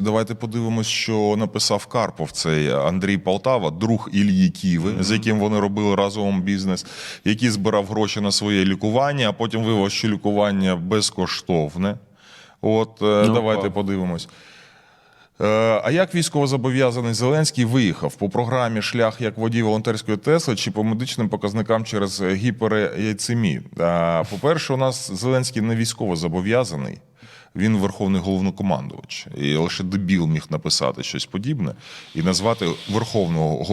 Давайте подивимось, що написав Карпов. Цей Андрій Полтава, друг Ільї Ківи, з яким вони робили разом бізнес, який збирав гроші на своє лікування, а потім виявив, що лікування безкоштовне. От е, Ну, давайте вау. подивимось. Е, А як військовозобов'язаний Зеленський виїхав по програмі шлях як водій волонтерської Тесли чи по медичним показникам через гіперяйцемію? Е, По-перше, у нас Зеленський не військовозобов'язаний. Він верховний головнокомандувач, і лише дебіл міг написати щось подібне і назвати верховного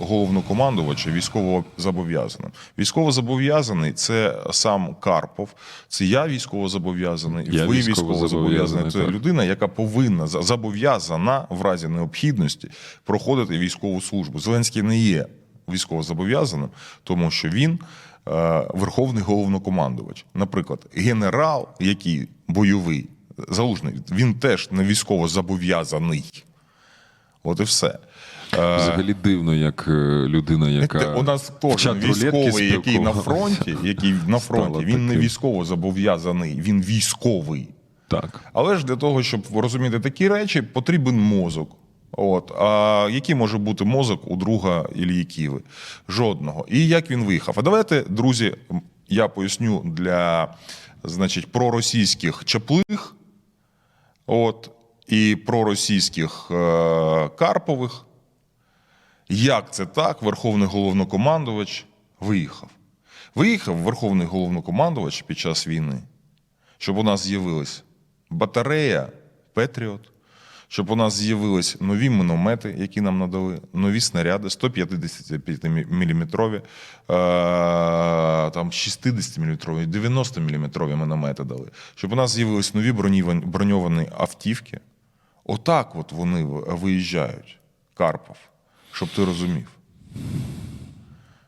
головнокомандувача військовозобов'язаним. Військовозобов'язаний це сам Карпов, це я військовозобов'язаний, Я ви військовозобов'язаний, військовозобов'язаний. Це людина, яка повинна за- зобов'язана в разі необхідності проходити військову службу. Зеленський не є військовозобов'язаним, тому що він е, верховний головнокомандувач. Наприклад, генерал, який бойовий, залужний, він теж не військовозобов'язаний. От і все. Е, Взагалі дивно, як е, людина, яка у нас кожен військовий, який на фронті, який на фронті, він не військово зобов'язаний, він військовий. Так. Але ж для того, щоб розуміти такі речі, потрібен мозок. От а який може бути мозок у друга Ілії Ківи? Жодного. І як він виїхав? А давайте, друзі, я поясню для значить проросійських чаплих, от і проросійських е- Карпових. Як це так? Верховний головнокомандувач виїхав. Виїхав Верховний головнокомандувач під час війни, щоб у нас з'явилась батарея Петріот, щоб у нас з'явились нові міномети, які нам надали, нові снаряди 155 мм, там 60 мм, 90 мм міномети дали, щоб у нас з'явились нові броньовані автівки. Отак от вони виїжджають, Карпов, щоб ти розумів.